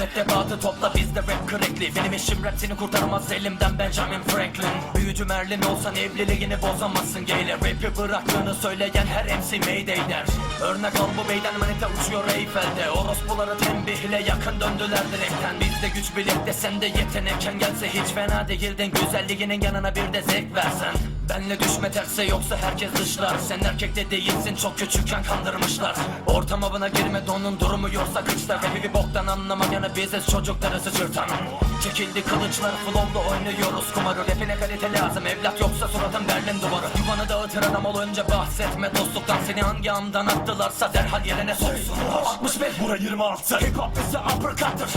Mürettebatı topla bizde rap crackli Benim işim rap seni kurtarmaz elimden Benjamin Franklin. Büyücü Merlin olsan evliliğini bozamazsın. Geyle Rap'i bıraktığını söyleyen her MC Mayday der. Örnek al bu beyden manita uçuyor Eyfel'de. Orospuları tembihle yakın döndüler direkten. Bizde güç birlikte sende yetenekken gelse hiç fena değildin. Güzelliğinin yanına bir de zevk versen Benle düşme terse yoksa herkes dışlar. Sen erkek de değilsin çok küçükken kandırmışlar. Ortam avına girme donun durumu yoksa kıçta. Rapi bir boktan anlamayanı biziz çocukları sıçırtan. Çekildi kılıçlar flow'la oynuyoruz kumarı. Rapine kalite lazım evlat yoksa suratın Berlin duvarı. Yuvanı dağıtır adam olunca bahsetme dostluktan. Seni hangi amdan attılarsa derhal yerine soksunlar. 61 Bura 26 Hip hop bize uppercut'tır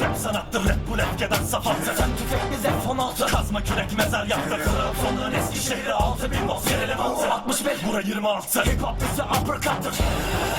Rap sanattır rap bu lefkeden safattır. Sen tüfek bize fon altı. Kazma kürek mezar yaktı Sonların Eskişehir'e altı bin boz gelelim altı 61 Bura 26 Hip hop bize uppercut'tır.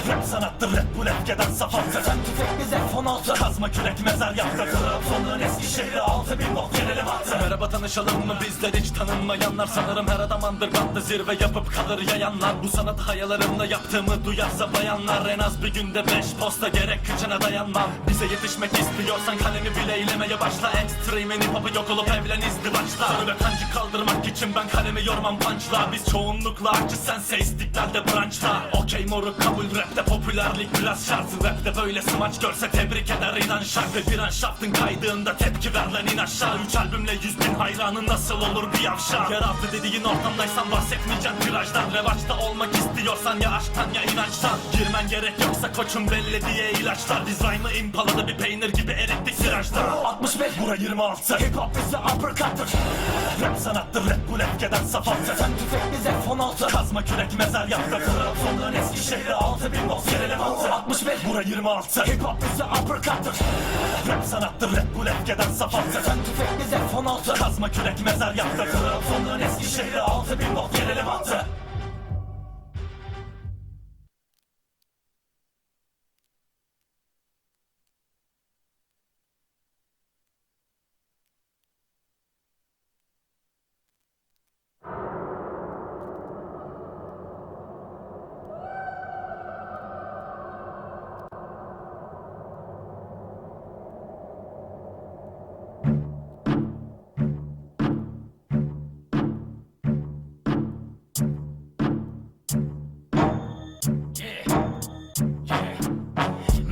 Rap sanattır rap bu lefkeden safattır. Sen tüfek bize fon altı. Kazma kürek mezar yaktı Sonların Eskişehir'e altı bin boz gelelim altı Merhaba tanışalım mı? Bizler hiç tanınmayanlar. Sanırım her adam underground'da zirve yapıp kalır yayanlar. Bu sanat hayalarımla yaptığımı duyarsa bayanlar En az bir günde beş posta gerek kıçına dayanmam. Bize yetişmek istiyorsan kalemi bile eylemeye başla. Extreme hip hop'u yok olup evlen izdivaçla Sarı ve kancı kaldırmak için ben kalemi yormam punchla Biz çoğunlukla akçı sense istiklalde branşta Okey moruk kabul rapte popülerlik biraz şart Rapte böyle smaç görse tebrik eder inan şart Ve bir an şaftın kaydığında tepki ver lan in aşağı. Üç albümle yüz bin hayranı nasıl olur bir yavşak Yeraltı dediğin ortamdaysan bahsetmeyeceksin virajdan. Revaçta olmak istiyorsan ya aşktan ya inançtan. Girmen gerek yoksa koçum belli diye ilaçlar. Biz rhyme'ı impalada bir peynir gibi erittik virajda 61 Bura 26 Hip hop bize uppercut'tır Rap sanattır rap bu lefkeden safattır. Sen tüfek bize fon altı. Kazma kürek mezar yaktı Sonların Eskişehir'e altı bin boz gelelim altı 61 Bura 26 Hip hop bize uppercut'tır. Rap sanattır rap bu lefkeden safattır Sen tüfek bize fon altı. Kazma kürek mezar yaktı Sonların Eskişehir'e altı bin boz gelelim altı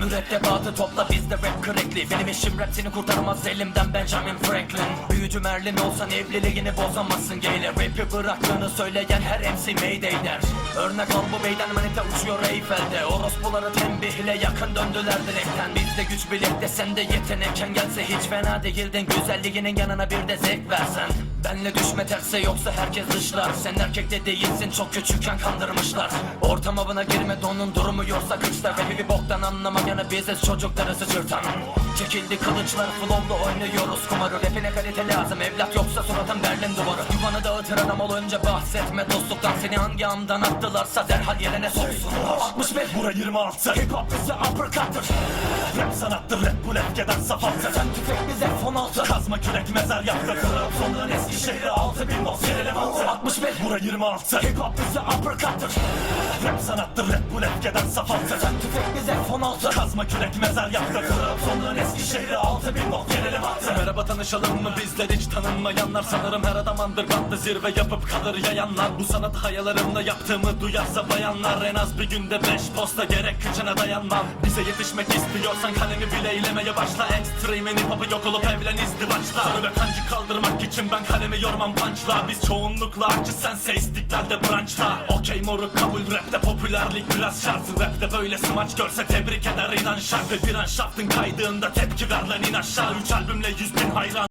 Mürettebatı topla bizde rap crackli Benim işim rap seni kurtarmaz elimden Benjamin Franklin. Büyücü Merlin olsan evliliğini bozamazsın geyle Rap'i bıraktığını söyleyen her MC Mayday der. Örnek al bu beyden manita uçuyor Eyfel'de. Orospuları tembihle yakın döndüler direkten. Bizde güç birlikte sende yetenekken gelse hiç fena değildin. Güzelliğinin yanına bir de zevk versen Benle düşme terse yoksa herkes dışlar. Sen erkek de değilsin çok küçükken kandırmışlar. Ortam avına girme donun durumu yoksa kıçta Rapi bir boktan anlamayanı biziz çocukları sıçırtan Çekildi kılıçlar flow'la oynuyoruz kumarı. Rapine kalite lazım evlat yoksa suratın Berlin duvarı. Yuvanı dağıtır adam olunca bahsetme dostluktan. Seni hangi amdan attılarsa derhal yerine soksunlar. 61 Bura 26 Hip hop bize uppercut'tır Rap sanattır rap bu lefkeden safattır Sen tüfek bize fon altı. Kazma kürek mezar yaktı Sonların Eskişehir'e altı bin boz gelelim altı 61 Bura 26 Hip hop bize uppercut'tır. Rap sanattır rap bu lefkeden safattır. Sen tüfek bize fon altı. Kazma kürek mezar yaktı Sonların Eskişehir'e altı. Bin boz gelelim altı Merhaba tanışalım mı bizler? Hiç tanınmayanlar Sanırım her adam underground'da zirve yapıp kalır yayanlar. Bu sanat hayalarımla yaptığımı duyarsa bayanlar En az bir günde beş posta gerek kıçına dayanmam. Bize yetişmek istiyorsan kalemi bile eylemeye başla. Extreme hip hop'u yok olup evlen izdivaçla Sarı ve kancı kaldırmak için ben kalemi yormam punchla Biz çoğunlukla akçı sense istiklalde branşta Okey moruk kabul rapte popülerlik biraz şart Rapte böyle smaç görse tebrik eder inan şart Ve bir an şaftın kaydığında tepki ver lan in aşağı. Üç albümle yüz bin hayran